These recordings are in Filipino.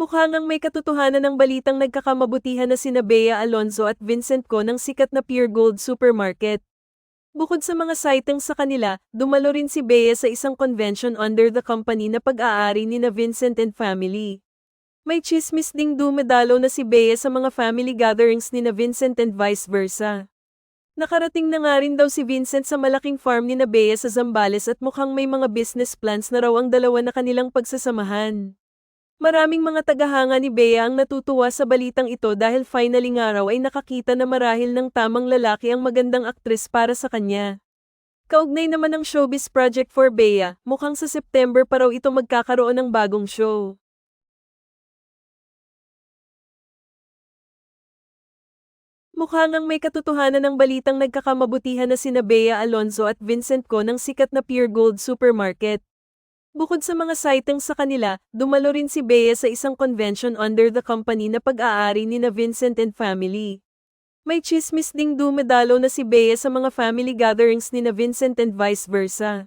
Mukha ngang may katotohanan ng balitang nagkakamabutihan na sina Bea Alonzo at Vincent Ko ng sikat na Pure Gold Supermarket. Bukod sa mga sightings sa kanila, dumalo rin si Bea sa isang convention under the company na pag-aari ni na Vincent and family. May chismis ding dumedalo na si Bea sa mga family gatherings ni na Vincent and vice versa. Nakarating na nga rin daw si Vincent sa malaking farm ni na Bea sa Zambales at mukhang may mga business plans na raw ang dalawa na kanilang pagsasamahan. Maraming mga tagahanga ni Bea ang natutuwa sa balitang ito dahil finally nga raw ay nakakita na marahil ng tamang lalaki ang magandang aktres para sa kanya. Kaugnay naman ng showbiz project for Bea, mukhang sa September pa raw ito magkakaroon ng bagong show. Mukha ngang may katotohanan ng balitang nagkakamabutihan na sina Bea Alonzo at Vincent Ko ng sikat na Pure Gold Supermarket. Bukod sa mga sightings sa kanila, dumalo rin si Bea sa isang convention under the company na pag-aari ni na Vincent and family. May chismis ding dumedalo na si Bea sa mga family gatherings ni na Vincent and vice versa.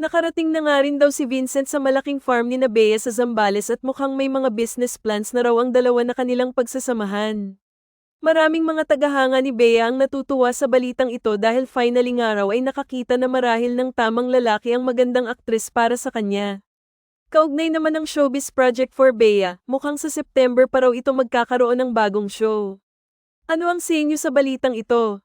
Nakarating na nga rin daw si Vincent sa malaking farm ni na Bea sa Zambales at mukhang may mga business plans na raw ang dalawa na kanilang pagsasamahan. Maraming mga tagahanga ni Bea ang natutuwa sa balitang ito dahil finally nga raw ay nakakita na marahil ng tamang lalaki ang magandang aktres para sa kanya. Kaugnay naman ng showbiz project for Bea, mukhang sa September pa raw ito magkakaroon ng bagong show. Ano ang sa inyo sa balitang ito?